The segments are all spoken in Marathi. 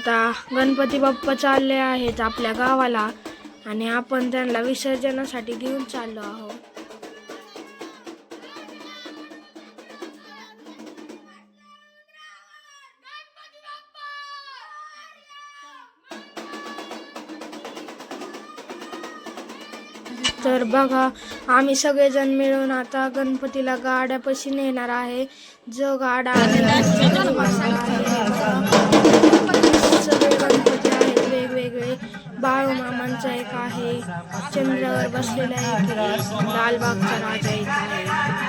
आता गणपती बाप्पा चालले आहेत आपल्या गावाला आणि आपण त्यांना विसर्जनासाठी घेऊन चाललो आहोत. तर बघा आम्ही सगळेजण मिळून आता गणपतीला गाड्यापाशी नेणार आहे. जो गाडा चंद्रावर बसलेला एक आहे. लालबागचा राजा एक आहे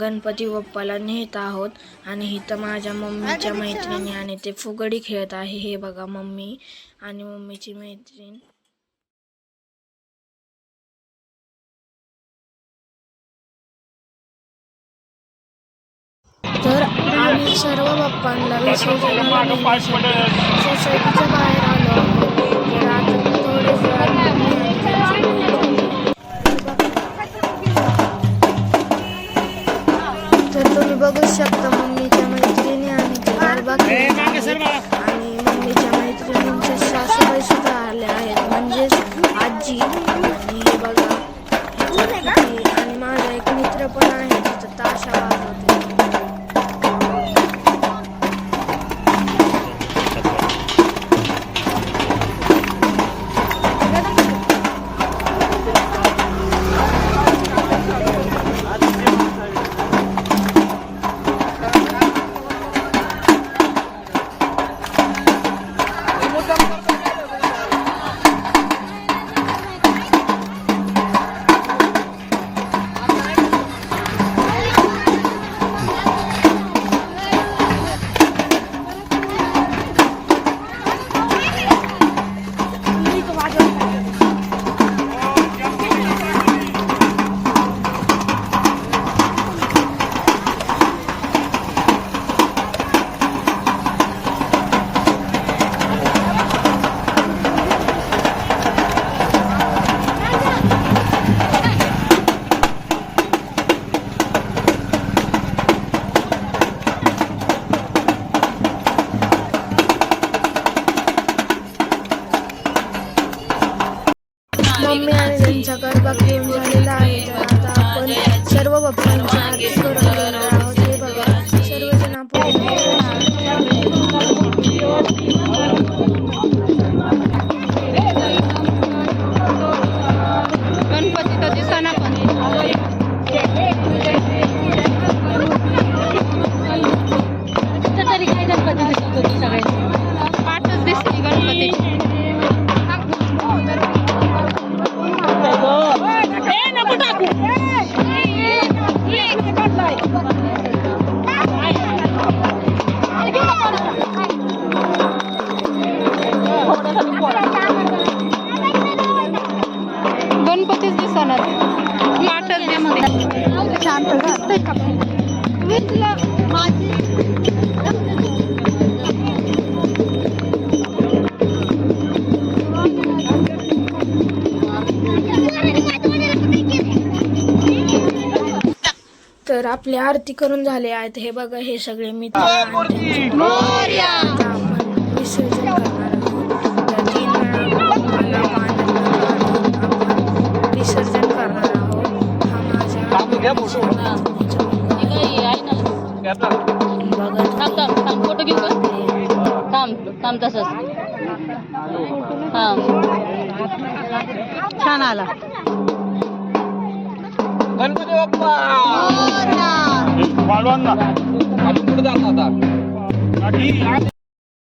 गणपती बाप्पाला नेत आहोत. आणि इथं माझ्या मम्मीच्या मैत्रिणी आणि ते फुगडी खेळत आहे. हे बघा मम्मी आणि मम्मीची मैत्रीण. तर आम्ही सर्व बाप्पांना सोसायटीच्या बाहेर बघू शकता मम्मीच्या मैत्रिणी आणि. आणि मम्मीच्या मैत्रिणींचे सासूबाई सुद्धा आल्या आहेत. म्हणजेच आजी. आणि हे बघा आणि माझा एक मित्र पण आहे तिथं ताशा त्यांचा गरबा घेऊन झालेला आहे. तर आता आपण सर्व बाप्पांची आरती करून घेणार आहोत. हे बघा सर्वजण आपण गणपती तर दिसना पण. दिसते शांत का तर आपली आरती करून झाले आहेत. हे बघा हे सगळे मित्र. मुलगा. बघा फोटो घेऊ का? थांब थांब तसंच. थांब. छान आला. गणपती बाप्पा! वाढवांना अजून कुठे जाता आता.